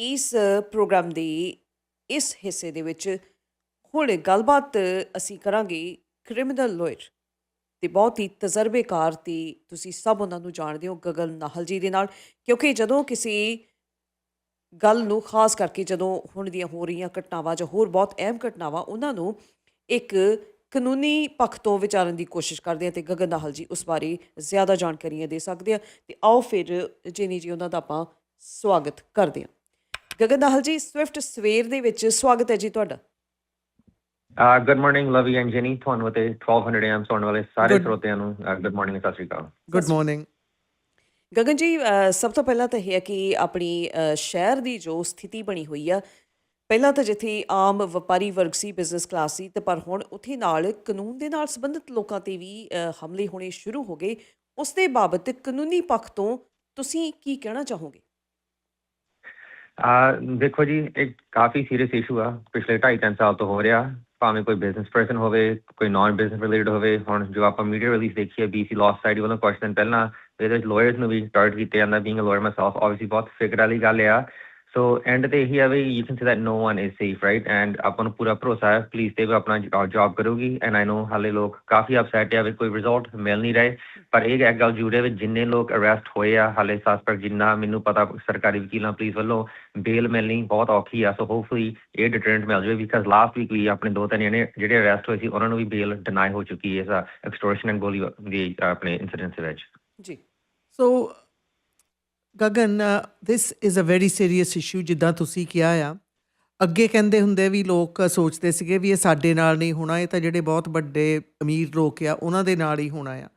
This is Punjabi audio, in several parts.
ਇਸ ਪ੍ਰੋਗਰਾਮ ਦੇ ਇਸ ਹਿੱਸੇ ਦੇ ਵਿੱਚ ਹੁਣ ਗੱਲਬਾਤ ਅਸੀਂ ਕਰਾਂਗੇ ਕ੍ਰਿਮੀਨਲ ਲਾਇਰ ਤੇ ਬਹੁਤ ਹੀ ਤਜਰਬੇਕਾਰ ਤੇ ਤੁਸੀਂ ਸਭ ਉਹਨਾਂ ਨੂੰ ਜਾਣਦੇ ਹੋ ਗਗਨ ਨਾਹਲ ਜੀ ਦੇ ਨਾਲ, ਕਿਉਂਕਿ ਜਦੋਂ ਕਿਸੇ ਗੱਲ ਨੂੰ ਖਾਸ ਕਰਕੇ ਜਦੋਂ ਹੁਣ ਦੀਆਂ ਹੋ ਰਹੀਆਂ ਘਟਨਾਵਾਂ ਜਾਂ ਹੋਰ ਬਹੁਤ ਅਹਿਮ ਘਟਨਾਵਾਂ, ਉਹਨਾਂ ਨੂੰ ਇੱਕ ਕਾਨੂੰਨੀ ਪੱਖ ਤੋਂ ਵਿਚਾਰਨ ਦੀ ਕੋਸ਼ਿਸ਼ ਕਰਦੇ ਆ ਤੇ ਗਗਨ ਨਾਹਲ ਜੀ ਉਸ ਬਾਰੇ ਜ਼ਿਆਦਾ ਜਾਣਕਾਰੀਆਂ ਦੇ ਸਕਦੇ ਆ ਤੇ ਆਓ ਫਿਰ ਜੇਨੀ ਜੀ, ਉਹਨਾਂ ਦਾ ਆਪਾਂ ਸਵਾਗਤ ਕਰਦੇ ਆ ਗਗਨ ਨਾਹਲ ਜੀ ਸਵਿਫਟ ਸਵੇਰ ਦੇ ਵਿੱਚ ਸਵਾਗਤ ਹੈ ਜੀ ਤੁਹਾਡਾ। good morning, Lovey and Jenny. ਤੁਹਾਨੂੰ ਤੇ 1200 AM ਸੁਣਨ ਵਾਲੇ ਸਾਰੇ Good- ਸਰੋਤਿਆਂ ਨੂੰ ਗੁੱਡ ਮਾਰਨਿੰਗ ਸਤਿ ਸ਼੍ਰੀ ਅਕਾਲ। ਗੁੱਡ ਮਾਰਨਿੰਗ ਗਗਨ ਜੀ ਅ, ਸਭ ਤੋਂ ਪਹਿਲਾਂ ਤਾਂ ਇਹ ਹੈ ਕਿ ਆਪਣੀ ਅ, ਸ਼ਹਿਰ ਦੀ ਜੋ ਸਥਿਤੀ ਬਣੀ ਹੋਈ ਆ ਪਹਿਲਾਂ ਤਾਂ ਜਿੱਥੇ ਆਮ ਵਪਾਰੀ ਵਰਗ ਸੀ ਬਿਜ਼ਨਸ ਕਲਾਸ ਸੀ ਤੇ ਪਰ ਹੁਣ ਉੱਥੇ ਨਾਲ ਕਾਨੂੰਨ ਦੇ ਨਾਲ ਸੰਬੰਧਿਤ ਲੋਕਾਂ ਤੇ ਵੀ ਅ, ਹਮਲੇ ਹੋਣੇ ਸ਼ੁਰੂ ਹੋ ਗਏ। ਉਸ ਦੇ ਬਾਬਤ ਕਾਨੂੰਨੀ ਪੱਖ ਤੋਂ ਤੁਸੀਂ ਕੀ ਕਹਿਣਾ ਚਾਹੋਗੇ? ਦੇਖੋ ਜੀ ਇੱਕ ਕਾਫੀ ਸੀਰੀਅਸ ਇਸ਼ੂ ਆ। ਪਿਛਲੇ 2.5 ਸਾਲ ਤੋਂ ਹੋ ਰਿਹਾ। ਭਾਵੇਂ ਕੋਈ ਬਿਜ਼ਨਸ ਪਰਸਨ ਹੋਵੇ, ਕੋਈ ਨਾਨ ਬਿਜ਼ਨਸ ਰਿਲੇਟਡ ਹੋਵੇ, ਹੁਣ ਜੋ ਆਪਾਂ ਮੀਡੀਆ ਰਿਲੀਜ਼ ਦੇਖੀ ਹੈ ਬੀਸੀ ਲਾਅ ਸੋਸਾਇਟੀ ਵੱਲੋਂ ਕੁਝ ਦਿਨ ਪਹਿਲਾਂ, ਇਹਦੇ ਵਿੱਚ ਲਾਇਰਸ ਨੂੰ ਵੀ ਟਾਰਗੇਟ ਕੀਤਾ ਜਾਂਦਾ being a liar myself obviously ਬਹੁਤ ਫਿਕਰ ਵਾਲੀ ਗੱਲ ਆ। ਸੋ ਐਂਡ ਤੇ ਇਹੀ ਆ ਵੀ you can say that no one is ਆਪਾਂ ਨੂੰ ਪੂਰਾ ਭਰੋਸਾ ਹੈ ਪੁਲਿਸ ਤੇ ਵੀ ਆਪਣਾ ਜੌਬ ਕਰੂਗੀ। ਐਂਡ ਆਈ ਨੋ ਹਾਲੇ ਲੋਕ ਕਾਫੀ ਅਪਸੈਟ ਆ ਵੀ ਕੋਈ ਰਿਜ਼ਲਟ ਮਿਲ ਨਹੀਂ ਰਹੇ। ਪਰ ਇਹ ਇੱਕ ਗੱਲ ਜੁੜੇ ਵਿੱਚ ਜਿੰਨੇ ਲੋਕ ਅਰੈਸਟ ਹੋਏ ਆ, ਹਾਲੇ ਸਸਪੈਕਟ ਜਿੰਨਾ ਮੈਨੂੰ ਪਤਾ ਸਰਕਾਰੀ ਵਕੀਲਾਂ ਪੁਲਿਸ ਵੱਲੋਂ ਬੇਲ ਮਿਲਣੀ ਬਹੁਤ ਔਖੀ ਆ। ਸੋ ਹੋਪਫੁਲੀ ਇਹ ਡਿਟਰੈਂਟ ਮਿਲ ਜਾਵੇ ਬਿਕਾਜ਼ ਲਾਸਟ ਵੀਕ ਵੀ ਆਪਣੇ ਦੋ ਤਿੰਨ ਜਣੇ ਜਿਹੜੇ ਅਰੈਸਟ ਹੋਏ ਸੀ, ਉਹਨਾਂ ਨੂੰ ਵੀ ਬੇਲ ਡਿਨਾਈ ਹੋ ਚੁੱਕੀ ਹੈ ਇਸ ਐਕਸਟੋਰਸ਼ਨ ਐਂਡ ਗੋਲੀ ਦੀ ਆਪਣੇ ਇਨਸੀਡੈਂਟ ਦੇ ਵਿੱਚ। ਜੀ। So Gagan this is a very serious issue ਜਿੱਦਾਂ ਤੁਸੀਂ ਕਿਹਾ ਆ। ਅੱਗੇ ਕਹਿੰਦੇ ਹੁੰਦੇ ਵੀ ਲੋਕ ਸੋਚਦੇ ਸੀਗੇ ਵੀ ਇਹ ਸਾਡੇ ਨਾਲ ਨਹੀਂ ਹੋਣਾ ਇਹ ਤਾਂ ਜਿਹੜੇ ਬਹੁਤ ਵੱਡੇ ਅਮੀਰ ਲੋਕ ਆ ਉਹਨਾਂ ਦੇ ਨਾਲ ਹੀ ਹੋਣਾ ਆ।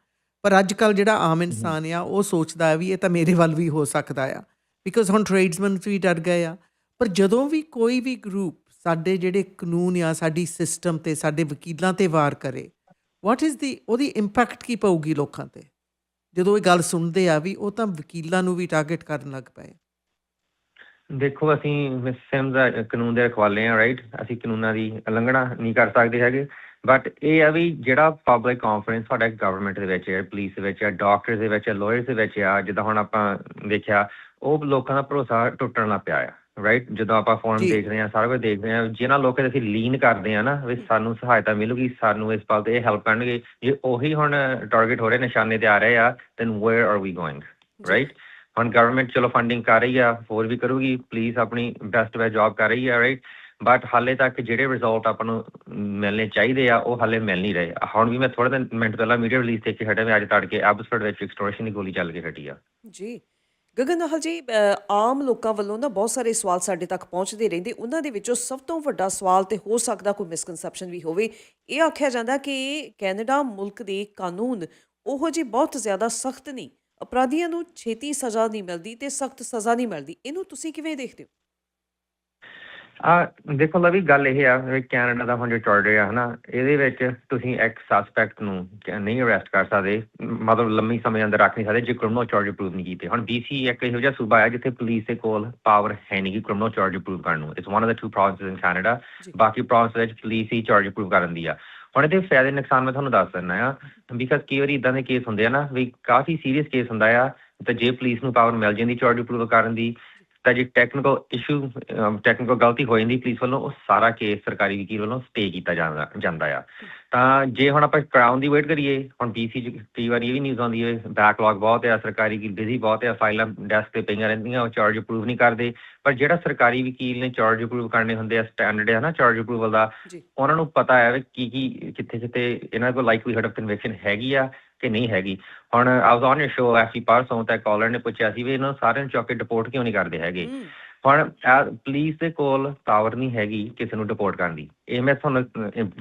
ਪਰ ਅੱਜ ਕੱਲ ਜਿਹੜਾ ਆਮ ਇਨਸਾਨ ਆ ਉਹ ਸੋਚਦਾ ਹੈ ਵੀ ਇਹ ਤਾਂ ਮੇਰੇ ਵੱਲ ਵੀ ਹੋ ਸਕਦਾ ਆ। ਬਿਕਾਜ਼ ਹੁਣ ਟ੍ਰੇਡਸਮੈਨ ਵੀ ਡਰ ਗਏ ਆ। ਪਰ ਜਦੋਂ ਵੀ ਕੋਈ ਵੀ ਗਰੁੱਪ ਸਾਡੇ ਜਿਹੜੇ ਕਾਨੂੰਨ ਆ ਸਾਡੀ ਸਿਸਟਮ ਤੇ ਸਾਡੇ ਵਕੀਲਾਂ ਤੇ ਵਾਰ ਕਰੇ ਵਾਟ ਇਜ਼ ਦੀ ਉਹਦੀ ਇੰਪੈਕਟ ਕੀ ਪਊਗੀ ਲੋਕਾਂ ਤੇ? ਜਦੋਂ ਇਹ ਗੱਲ ਸੁਣਦੇ ਆ ਵੀ ਉਹ ਤਾਂ ਵਕੀਲਾਂ ਨੂੰ ਵੀ ਟਾਰਗੇਟ ਕਰਨ ਲੱਗ ਪਏ। ਦੇਖੋ, ਅਸੀਂ ਸਿਮਸ ਕਾਨੂੰਨ ਦੇ ਰਖਵਾਲੇ ਆ ਰਾਈਟ ਅਸੀਂ ਕਾਨੂੰਨਾਂ ਦੀ ਉਲੰਘਣਾ ਨਹੀਂ ਕਰ ਸਕਦੇ ਹੈਗੇ। ਬਟ ਇਹ ਆ ਵੀ ਜਿਹੜਾ ਪਬਲਿਕ ਕਾਨਫਰੰਸ ਸਾਡਾ ਗਵਰਨਮੈਂਟ ਦੇ ਵਿੱਚ ਹੈ ਪੁਲਿਸ ਦੇ ਵਿੱਚ ਹੈ ਡਾਕਟਰਸ ਦੇ ਵਿੱਚ ਹੈ ਲਾਇਰਸ ਦੇ ਵਿੱਚ ਆ ਜਿੱਦਾਂ ਹੁਣ ਆਪਾਂ ਦੇਖਿਆ ਉਹ ਲੋਕਾਂ ਦਾ ਭਰੋਸਾ ਟੁੱਟਣ ਲੱਗ ਪਿਆ ਆ। ਰਾਈਟ ਜਦੋਂ ਆਪਾਂ ਫੋਨ ਜੀ। ਦੇਖਦੇ ਆ ਸਾਰਾ ਕੁਝ ਦੇਖਦੇ ਆ ਜਿਨ੍ਹਾਂ ਲੋਕਾਂ ਦੇ ਅਸੀਂ ਲੀਨ ਕਰਦੇ ਆ ਨਾ ਵੀ ਸਾਨੂੰ ਸਹਾਇਤਾ ਮਿਲੂਗੀ ਸਾਨੂੰ ਇਸ ਪਲ ਤੇ ਇਹ ਹੈਲਪ ਕਰਨਗੇ ਜੇ ਉਹੀ ਹੁਣ ਟਾਰਗੇਟ ਹੋ ਰਹੇ ਨਿਸ਼ਾਨੇ ਤੇ ਆ ਰਹੇ ਆ then where are we going right ਹੁਣ ਗਵਰਨਮੈਂਟ ਚਲੋ ਫੰਡਿੰਗ ਕਰ ਰਹੀ ਆ ਹੋਰ ਵੀ ਕਰੂਗੀ ਪਲੀਜ਼ ਆਪਣੀ ਬੈਸਟ ਵੇ ਜੌਬ ਕਰ ਰਹੀ ਆ ਰਾਈਟ ਬਟ ਹਾਲੇ ਤੱਕ ਜਿਹੜੇ ਰਿਜ਼ਲਟ ਆਪਾਂ ਨੂੰ ਮਿਲਣੇ ਚਾਹੀਦੇ ਆ ਉਹ ਹਾਲੇ ਮਿਲ ਨਹੀਂ ਰਹੇ। ਹੁਣ ਵੀ ਮੈਂ ਥੋੜੇ ਦਿਨ ਮਿੰਟ ਪਹਿਲਾਂ ਮੀਡੀਆ ਰਿਲੀਜ਼ ਦੇਖ ਕੇ ਹਟਿਆ ਮੈਂ ਅੱਜ ਤੜਕੇ ਐਬਸਫੋਰਡ ਵਿੱਚ ਐਕਸਟੋਰਸ਼ਨ ਦੀ ਗੋਲੀ ਚੱਲ ਕੇ ਹਟੀ ਆ। ਜੀ। ਗਗਨ ਨਾਹਲ ਜੀ ਆਮ ਲੋਕਾਂ ਵੱਲੋਂ ਨਾ ਬਹੁਤ ਸਾਰੇ ਸਵਾਲ ਸਾਡੇ ਤੱਕ ਪਹੁੰਚਦੇ ਰਹਿੰਦੇ। ਉਹਨਾਂ ਦੇ ਵਿੱਚੋਂ ਸਭ ਤੋਂ ਵੱਡਾ ਸਵਾਲ ਤੇ ਹੋ ਸਕਦਾ ਕੋਈ ਮਿਸਕਨਸੈਪਸ਼ਨ ਵੀ ਹੋਵੇ। ਇਹ ਆਖਿਆ ਜਾਂਦਾ ਕਿ ਕੈਨੇਡਾ ਮੁਲਕ ਦੇ ਕਾਨੂੰਨ ਉਹੋ ਜਿਹੇ ਬਹੁਤ ਜ਼ਿਆਦਾ ਸਖਤ ਨਹੀਂ ਅਪਰਾਧੀਆਂ ਨੂੰ ਛੇਤੀ ਸਜ਼ਾ ਨਹੀਂ ਮਿਲਦੀ ਤੇ ਸਖਤ ਸਜ਼ਾ ਨਹੀਂ ਮਿਲਦੀ। ਇਹਨੂੰ ਤੁਸੀਂ ਕਿਵੇਂ ਦੇਖਦੇ ਹੋ? ਆ ਦੇਖੋ ਲਵੀ ਗੱਲ ਇਹ ਆ ਵੀ ਕੈਨੇਡਾ ਦਾ ਹੁਣ ਜੋ ਚਾਰਟਰ ਆ ਹਨਾ ਇਹਦੇ ਵਿੱਚ ਤੁਸੀਂ ਇੱਕ ਸਸਪੈਕਟ ਨੂੰ ਕ- ਨਹੀਂ ਅਰੈਸਟ ਕਰ ਸਕਦੇ ਮਤਲਬ ਲੰਮੀ ਸਮੇਂ ਅੰਦਰ ਰੱਖ ਨਹੀਂ ਸਕਦੇ ਜੇ ਕ੍ਰਿਮੀਨਲ ਚਾਰਜ ਪ੍ਰੂਵ ਨਹੀਂ ਕੀਤੇ। ਹੁਣ ਬੀਸੀ ਇੱਕ ਇਹੋ ਜਿਹਾ ਸੂਬਾ ਹੈ ਜਿੱਥੇ ਪੁਲਿਸ ਦੇ ਕੋਲ ਪਾਵਰ ਹੈ ਨਹੀਂ ਕਿ ਕ੍ਰਿਮੀਨਲ ਚਾਰਜ ਪ੍ਰੂਵ ਕਰਨ ਨੂੰ। It's one of the two provinces in Canada ਜੀ। ਬਾਕੀ ਪ੍ਰੋਵਿੰਸ ਵਿੱਚ ਪੁਲਿਸ ਹੀ ਚਾਰਜ ਪ੍ਰੂਵ ਕਰਨ ਦੀ ਆ। ਹੁਣ ਇਹਦੇ ਫਾਇਦੇ ਨੁਕਸਾਨ ਮੈਂ ਤੁਹਾਨੂੰ ਦੱਸ ਦਿੰਦਾ ਆ ਬਿਕਾਜ਼ ਕਈ ਵਾਰੀ ਇਦਾਂ ਦੇ ਕੇਸ ਹੁੰਦੇ ਆ ਨਾ ਵੀ ਕਾਫੀ ਸੀਰੀਅਸ ਕੇਸ ਹੁੰਦਾ ਆ ਤਾਂ ਜੇ ਪੁਲਿਸ ਨੂੰ ਪਾਵਰ ਮਿਲ ਜਾਂਦੀ ਚਾਰਜ ਪ੍ਰੂਵ ਕਰਨ ਦੀ ਤਾਂ ਜੇ ਟੈਕਨੀਕਲ ਇਸ਼ੂ ਟੈਕਨੀਕਲ ਗਲਤੀ ਹੋ ਜਾਂਦੀ ਪੁਲਿਸ ਵੱਲੋਂ ਉਹ ਸਾਰਾ ਕੇਸ ਸਰਕਾਰੀ ਵਕੀਲ ਵੱਲੋਂ ਸਟੇ ਕੀਤਾ ਜਾਂਦਾ ਆ। ਤਾਂ ਜੇ ਹੁਣ ਆਪਾਂ ਕਰਾਉਣ ਦੀ ਵੇਟ ਕਰੀਏ ਹੁਣ ਬੀਸੀ ਚ ਕਈ ਵਾਰੀ ਇਹ ਵੀ ਨਿਊਜ਼ ਆਉਂਦੀ ਹੈ ਬੈਕਲੌਗ ਬਹੁਤ ਹੈ ਸਰਕਾਰੀ ਕੀ ਬਿਜ਼ੀ ਬਹੁਤ ਹੈ ਫਾਈਲਾਂ ਡੈਸਕ ਤੇ ਪਈਆਂ ਰਹਿੰਦੀਆਂ ਉਹ ਚਾਰਜ ਅਪਰੂਵ ਨਹੀਂ ਕਰਦੇ। ਪਰ ਜਿਹੜਾ ਸਰਕਾਰੀ ਵਕੀਲ ਨੇ ਚਾਰਜ ਅਪਰੂਵ ਕਰਨੇ ਹੁੰਦੇ ਆ ਸਟੈਂਡਰਡ ਹੈ ਨਾ ਚਾਰਜ ਅਪਰੂਵਲ ਦਾ। ਉਹਨਾਂ ਨੂੰ ਪਤਾ ਹੈ ਕੀ ਕੀ ਕਿੱਥੇ ਕਿੱਥੇ ਇਹਨਾਂ ਕੋਲ ਲਾਈਕਲੀਹੁਡ ਆਫ ਕਨਵਿਕਸ਼ਨ ਹੈਗੀ ਆ। ਕਿ ਨਹੀਂ ਹੈਗੀ। ਹੁਣ I was on your show ਐਸੀ ਪਰਸੋਂ ਤਾਂ ਕਾਲਰ ਨੇ ਪੁੱਛਿਆ ਸੀ ਵੀ ਇਹਨਾਂ ਨੂੰ ਸਾਰਿਆਂ ਨੂੰ ਚੁੱਕ ਕੇ ਡਿਪੋਰਟ ਕਿਉਂ ਨਹੀਂ ਕਰਦੇ ਹੈਗੇ? ਹੁਣ ਪੁਲਿਸ ਦੇ ਕੋਲ ਪਾਵਰ ਨਹੀਂ ਹੈਗੀ ਕਿਸੇ ਨੂੰ ਡਿਪੋਰਟ ਕਰਨ ਦੀ। ਇਹ ਮੈਂ ਤੁਹਾਨੂੰ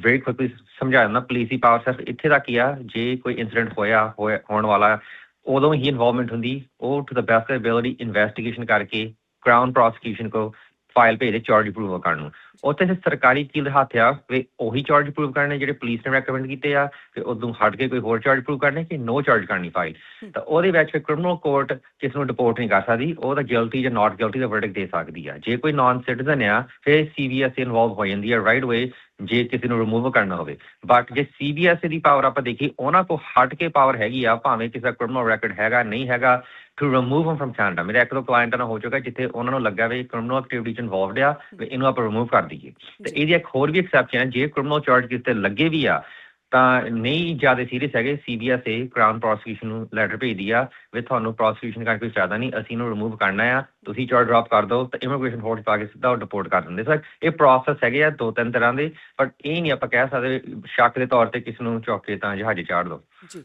ਵੈਰੀ ਕੁਇਕਲੀ ਸਮਝਾ ਦਿੰਦਾ ਪੁਲਿਸ ਦੀ ਪਾਵਰ ਸਿਰਫ ਇੱਥੇ ਤੱਕ ਹੀ ਆ ਜੇ ਕੋਈ ਇਨਸੀਡੈਂਟ ਹੋਇਆ ਹੋਣ ਵਾਲਾ ਉਦੋਂ ਹੀ ਇਨਵੋਲਵਮੈਂਟ ਹੁੰਦੀ। ਉਹ to the best ability investigation ਕਰਕੇ ਕ੍ਰਾਊਨ ਪ੍ਰੋਸੀਕਿਊਸ਼ਨ ਕੋ ਫਾਈਲ ਭੇਜਦੇ ਚਾਰਜ ਅਪਰੂਵਲ ਕਰਨ ਨੂੰ। ਉੱਥੇ ਫਿਰ ਸਰਕਾਰੀ ਵਕੀਲ ਦੇ ਹੱਥ ਆ ਵੀ ਉਹੀ ਚਾਰਜ ਅਪਰੂਵ ਕਰਨੇ ਜਿਹੜੇ ਪੁਲਿਸ ਨੇ ਰეკਮੈਂਡ ਕੀਤੇ ਆ ਤੇ ਉਦੋਂ ਹਟ ਕੇ ਕੋਈ ਹੋਰ ਚਾਰਜ ਅਪਰੂਵ ਕਰਨੇ ਕਿ ਨੋ ਚਾਰਜ ਕਰਨੀ ਫਾਈਲ ਤਾਂ ਉਹਦੇ ਵਿੱਚ ਕ੍ਰਿਮੀਨਲ ਕੋਰਟ ਕਿਸ ਨੂੰ ਡਿਪੋਰਟ ਨਹੀਂ ਕਰ ਸਕਦੀ ਉਹ ਤਾਂ ਗਿਲਟੀ ਜਾਂ ਨਾਟ ਗਿਲਟੀ ਦਾ ਵਰਡਿਕਟ ਦੇ ਸਕਦੀ ਆ। ਜੇ ਕੋਈ ਨਾਨ ਸਿਟੀਜ਼ਨ ਆ ਫਿਰ ਸੀਵੀਐਸ ਇਨਵੋਲਵ ਹੋ ਜਾਂਦੀ ਆ ਰਾਈਟ ਵੇ ਜੇ ਕਿਸੇ ਨੂੰ ਰਿਮੂਵ ਕਰਨਾ ਹੋਵੇ। ਬਟ ਜੇ ਸੀਬੀਐਸਈ ਦੀ ਪਾਵਰ ਆਪਾਂ ਦੇਖੀ ਉਹਨਾਂ ਕੋ ਹਟ ਕੇ ਪਾਵਰ ਹੈਗੀ ਆ ਭਾਵੇਂ ਕਿਸੇ ਦਾ ਕ੍ਰਿਮੀਨਲ ਰੈਕੋਰਡ ਹੈਗਾ ਨਹੀਂ ਹੈਗਾ to remove him from Canada ਮੇਰੇ ਇੱਕ ਦੋ ਕਲਾਇੰਟਾਂ ਨਾਲ ਹੋ ਚੁੱਕਾ ਜਿੱਥੇ ਉਹਨਾਂ ਨੂੰ ਲੱਗਾ ਵੀ ਕ੍ਰਿਮੀਨਲ ਐਕਟੀਵਿਟੀ ਚ ਇਨਵੋਲਵਡ ਆ ਵੀ ਇਹਨੂੰ ਆਪਾਂ ਰਿਮੂਵ ਕਰ ਦਈਏ। ਤੇ। ਇਹਦੀ ਇੱਕ ਹੋਰ ਵੀ ਐਕਸੈਪਸ਼ਨ ਹੈ ਜੇ ਕ੍ਰਿਮੀਨਲ ਚਾਰਜ ਕਿਸੇ ਤੇ ਲੱਗੇ ਵੀ ਆ ਤਾਂ ਨਹੀਂ ਜ਼ਿਆਦਾ ਸੀਰੀਅਸ ਹੈਗੇ। ਸੀਬੀਐਸਈ ਕ੍ਰਾਊਨ ਪ੍ਰੋਸੀਕਿਊਸ਼ਨ ਨੂੰ ਲੈਟਰ ਭੇਜਦੀ ਆ ਵੀ ਤੁਹਾਨੂੰ ਪ੍ਰੋਸੀਕਿਊਸ਼ਨ ਕਰਨ ਕੋਈ ਚਾਹਦਾ ਨਹੀਂ ਅਸੀਂ ਇਹਨੂੰ ਰਿਮੂਵ ਕਰਨਾ ਆ। ਤੁਸੀਂ ਚਾਰਜ ਡ੍ਰੌਪ ਕਰ ਦਿਓ ਤਾਂ ਇਮੀਗ੍ਰੇਸ਼ਨ ਫੋਰਸ ਪਾ ਕੇ ਸਿੱਧਾ ਡਿਪੋਰਟ ਕਰ ਦਿੰਦੇ। ਸਰ ਇਹ ਪ੍ਰੋਸੈਸ ਹੈਗੇ ਆ ਦੋ ਤਿੰਨ ਤਰ੍ਹਾਂ ਦੇ ਬਟ ਇਹ ਨਹੀਂ ਆਪਾਂ ਕਹਿ ਸਕਦੇ ਸ਼ੱਕ ਦੇ ਤੌਰ ਤੇ ਕਿਸੇ ਨੂੰ ਚੁੱਕ ਤਾਂ ਜਹਾਜ਼ੇ ਚਾੜ ਦਿਓ। ਜੀ।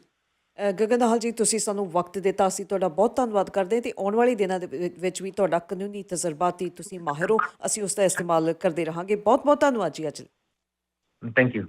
ਗਗਨ ਜੀ ਤੁਸੀਂ ਸਾਨੂੰ ਵਕਤ ਦਿੱਤਾ ਅਸੀਂ ਤੁਹਾਡਾ ਬਹੁਤ ਧੰਨਵਾਦ ਕਰਦੇ ਤੇ ਆਉਣ ਵਾਲੇ ਦਿਨਾਂ ਦੇ ਵਿੱਚ ਵੀ ਤੁਹਾਡਾ ਕਾਨੂੰਨੀ ਤਜਰਬਾਤੀ ਤੁਸੀਂ ਮਾਹਿਰ ਹੋ ਅਸੀਂ ਉਸ ਦਾ ਇਸਤੇਮਾਲ ਕਰਦੇ ਰਹਾਂਗੇ। ਬਹੁਤ ਬਹੁਤ ਧੰਨਵਾਦ ਜੀ ਅੱਜ। Thank you